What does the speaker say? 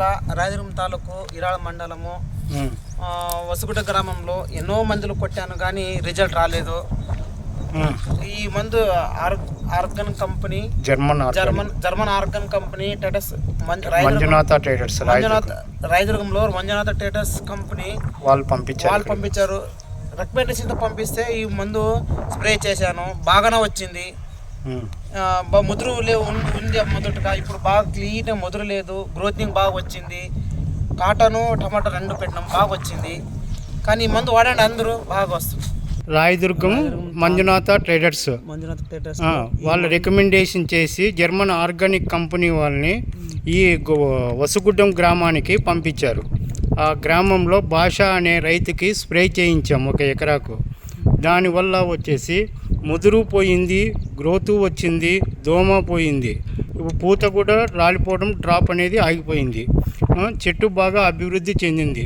జిల్లా రాయదుర్గం తాలూకు ఇరాళ మండలము వసుగుట గ్రామంలో ఎన్నో మందులు కొట్టాను కానీ రిజల్ట్ రాలేదు. ఈ మందు are organ company German. German German organ company టెటస్ Manjunatha traders Manjunath. రాయదుర్గంలో మంజునాథ టెటస్ కంపెనీ వాళ్ళు పంపించారు వాళ్ళు పంపించారు రికమెండేషన్తో పంపిస్తే ఈ మందు స్ప్రే చేశాను బాగానే వచ్చింది ముదురు లే ఉన్- ఉంది మొదటగా ఇప్పుడు బాగా క్లీన్ ముదురు లేదు. గ్రోతింగ్ బాగా వచ్చింది. కాటను టమాటో రెండు పెట్టినాం. బాగా వచ్చింది. కానీ ఈ మందు వాడండి అందరూ. బాగా వస్తుంది. రాయదుర్గం మంజునాథ ట్రేడర్స్. మంజునాథ్ ఆ, వాళ్ళు రికమెండేషన్ చేసి జర్మన్ ఆర్గానిక్ కంపెనీ వాళ్ళని ఈ గు- వసుగుడ్డం గ్రామానికి పంపించారు. ఆ గ్రామంలో భాష అనే రైతుకి స్ప్రే చేయించాం ఒక ఎకరాకు. దానివల్ల వచ్చేసి ముదురు పోయింది గ్రోతు వచ్చింది దోమ పోయింది. ఇప్పుడు పూత కూడా రాలిపోవడం డ్రాప్ అనేది ఆగిపోయింది. చెట్టు బాగా అభివృద్ధి చెందింది.